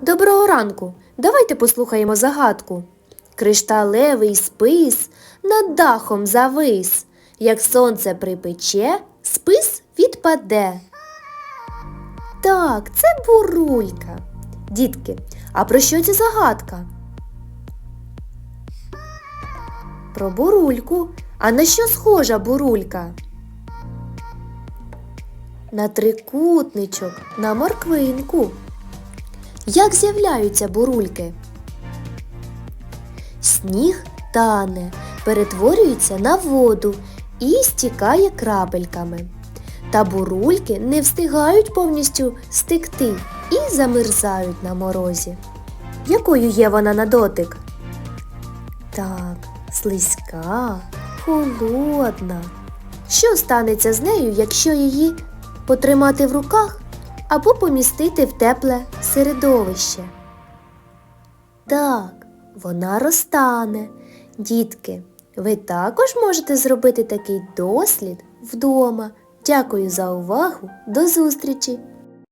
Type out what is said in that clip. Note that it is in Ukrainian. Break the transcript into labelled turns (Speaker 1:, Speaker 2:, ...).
Speaker 1: Доброго ранку. Давайте послухаємо загадку. Кришталевий спис над дахом завис. Як сонце припече, спис відпаде. Так, це бурулька. Дітки, а про що ця загадка? Про бурульку. А на що схожа бурулька? На трикутничок, на морквинку. Як з'являються бурульки? Сніг тане, перетворюється на воду і стікає крапельками. Та бурульки не встигають повністю стекти і замерзають на морозі. Якою є вона на дотик? Так, слизька, холодна. Що станеться з нею, якщо її потримати в руках або помістити в тепле середовище? Так, вона розтане. Дітки, ви також можете зробити такий дослід вдома. Дякую за увагу. До зустрічі!